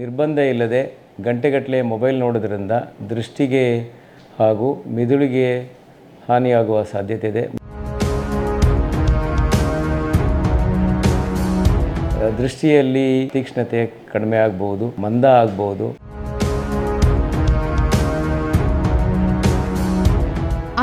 ನಿರ್ಬಂಧ ಇಲ್ಲದೆ ಗಂಟೆಗಟ್ಟಲೆ ಮೊಬೈಲ್ ನೋಡೋದ್ರಿಂದ ದೃಷ್ಟಿಗೆ ಹಾಗೂ ಮಿದುಳಿಗೆ ಹಾನಿಯಾಗುವ ಸಾಧ್ಯತೆ ಇದೆ. ದೃಷ್ಟಿಯಲ್ಲಿ ತೀಕ್ಷ್ಣತೆ ಕಡಿಮೆ ಆಗ್ಬೋದು, ಮಂದ ಆಗ್ಬೋದು.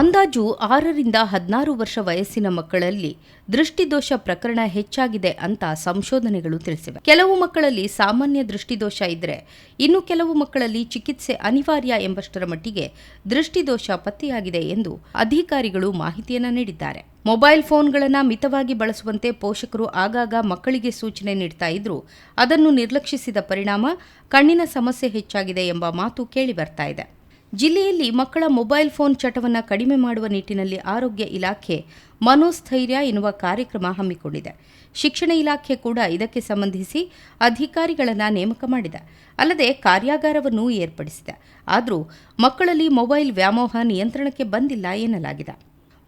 ಅಂದಾಜು ಆರರಿಂದ ಹದಿನಾರು ವರ್ಷ ವಯಸ್ಸಿನ ಮಕ್ಕಳಲ್ಲಿ ದೃಷ್ಟಿದೋಷ ಪ್ರಕರಣ ಹೆಚ್ಚಾಗಿದೆ ಅಂತ ಸಂಶೋಧನೆಗಳು ತಿಳಿಸಿವೆ. ಕೆಲವು ಮಕ್ಕಳಲ್ಲಿ ಸಾಮಾನ್ಯ ದೃಷ್ಟಿದೋಷ ಇದ್ರೆ ಇನ್ನು ಕೆಲವು ಮಕ್ಕಳಲ್ಲಿ ಚಿಕಿತ್ಸೆ ಅನಿವಾರ್ಯ ಎಂಬಷ್ಟರ ಮಟ್ಟಿಗೆ ದೃಷ್ಟಿದೋಷ ಪತ್ತೆಯಾಗಿದೆ ಎಂದು ಅಧಿಕಾರಿಗಳು ಮಾಹಿತಿಯನ್ನು ನೀಡಿದ್ದಾರೆ. ಮೊಬೈಲ್ ಫೋನ್ಗಳನ್ನು ಮಿತವಾಗಿ ಬಳಸುವಂತೆ ಪೋಷಕರು ಆಗಾಗ ಮಕ್ಕಳಿಗೆ ಸೂಚನೆ ನೀಡ್ತಾ ಇದ್ರು. ಅದನ್ನು ನಿರ್ಲಕ್ಷಿಸಿದ ಪರಿಣಾಮ ಕಣ್ಣಿನ ಸಮಸ್ಯೆ ಹೆಚ್ಚಾಗಿದೆ ಎಂಬ ಮಾತು ಕೇಳಿ ಬರ್ತಾ ಇದೆ. ಜಿಲ್ಲೆಯಲ್ಲಿ ಮಕ್ಕಳ ಮೊಬೈಲ್ ಫೋನ್ ಚಟವನ್ನು ಕಡಿಮೆ ಮಾಡುವ ನಿಟ್ಟಿನಲ್ಲಿ ಆರೋಗ್ಯ ಇಲಾಖೆ ಮನೋಸ್ಥೈರ್ಯ ಎನ್ನುವ ಕಾರ್ಯಕ್ರಮ ಹಮ್ಮಿಕೊಂಡಿದೆ. ಶಿಕ್ಷಣ ಇಲಾಖೆ ಕೂಡ ಇದಕ್ಕೆ ಸಂಬಂಧಿಸಿ ಅಧಿಕಾರಿಗಳನ್ನು ನೇಮಕ ಮಾಡಿದೆ. ಅಲ್ಲದೆ ಕಾರ್ಯಾಗಾರವನ್ನು ಏರ್ಪಡಿಸಿದೆ. ಆದರೂ ಮಕ್ಕಳಲ್ಲಿ ಮೊಬೈಲ್ ವ್ಯಾಮೋಹ ನಿಯಂತ್ರಣಕ್ಕೆ ಬಂದಿಲ್ಲ ಎನ್ನಲಾಗಿದೆ.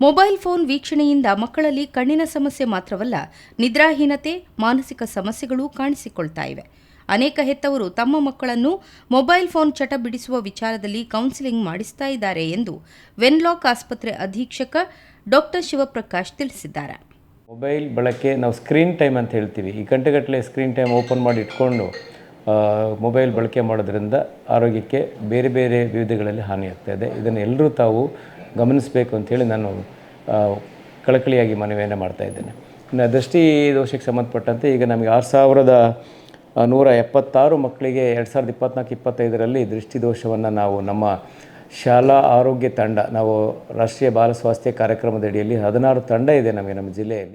ಮೊಬೈಲ್ ಫೋನ್ ವೀಕ್ಷಣೆಯಿಂದ ಮಕ್ಕಳಲ್ಲಿ ಕಣ್ಣಿನ ಸಮಸ್ಯೆ ಮಾತ್ರವಲ್ಲ, ನಿದ್ರಾಹೀನತೆ, ಮಾನಸಿಕ ಸಮಸ್ಯೆಗಳೂ ಕಾಣಿಸಿಕೊಳ್ತಾ ಇವೆ. ಅನೇಕ ಹೆತ್ತವರು ತಮ್ಮ ಮಕ್ಕಳನ್ನು ಮೊಬೈಲ್ ಫೋನ್ ಚಟ ಬಿಡಿಸುವ ವಿಚಾರದಲ್ಲಿ ಕೌನ್ಸಿಲಿಂಗ್ ಮಾಡಿಸ್ತಾ ಇದ್ದಾರೆ ಎಂದು ವೆನ್ಲಾಕ್ ಆಸ್ಪತ್ರೆ ಅಧೀಕ್ಷಕ ಡಾಕ್ಟರ್ ಶಿವಪ್ರಕಾಶ್ ತಿಳಿಸಿದ್ದಾರೆ. ಮೊಬೈಲ್ ಬಳಕೆ ನಾವು ಸ್ಕ್ರೀನ್ ಟೈಮ್ ಅಂತ ಹೇಳ್ತೀವಿ. ಈ ಗಂಟೆಗಟ್ಟಲೆ ಸ್ಕ್ರೀನ್ ಟೈಮ್ ಓಪನ್ ಮಾಡಿ ಇಟ್ಕೊಂಡು ಮೊಬೈಲ್ ಬಳಕೆ ಮಾಡೋದ್ರಿಂದ ಆರೋಗ್ಯಕ್ಕೆ ಬೇರೆ ಬೇರೆ ವಿವಿಧಗಳಲ್ಲಿ ಹಾನಿಯಾಗ್ತಾ ಇದೆ. ಇದನ್ನು ಎಲ್ಲರೂ ತಾವು ಗಮನಿಸಬೇಕು ಅಂಥೇಳಿ ನಾನು ಕಳಕಳಿಯಾಗಿ ಮನವಿಯನ್ನು ಮಾಡ್ತಾ ಇದ್ದೇನೆ. ಇನ್ನು ದೃಷ್ಟಿ ದೋಷಕ್ಕೆ ಸಂಬಂಧಪಟ್ಟಂತೆ ಈಗ ನಮಗೆ ಆರು ಸಾವಿರದ ನೂರ ಎಪ್ಪತ್ತಾರು ಮಕ್ಕಳಿಗೆ ಎರಡು ಸಾವಿರದ ಇಪ್ಪತ್ನಾಲ್ಕು, ಇಪ್ಪತ್ತೈದರಲ್ಲಿ ದೃಷ್ಟಿದೋಷವನ್ನು ನಾವು ನಮ್ಮ ಶಾಲಾ ಆರೋಗ್ಯ ತಂಡ, ನಾವು ರಾಷ್ಟ್ರೀಯ ಬಾಲ ಸ್ವಾಸ್ಥ್ಯ ಕಾರ್ಯಕ್ರಮದ ಅಡಿಯಲ್ಲಿ ಹದಿನಾರು ತಂಡ ಇದೆ ನಮಗೆ ನಮ್ಮ ಜಿಲ್ಲೆಯಲ್ಲಿ.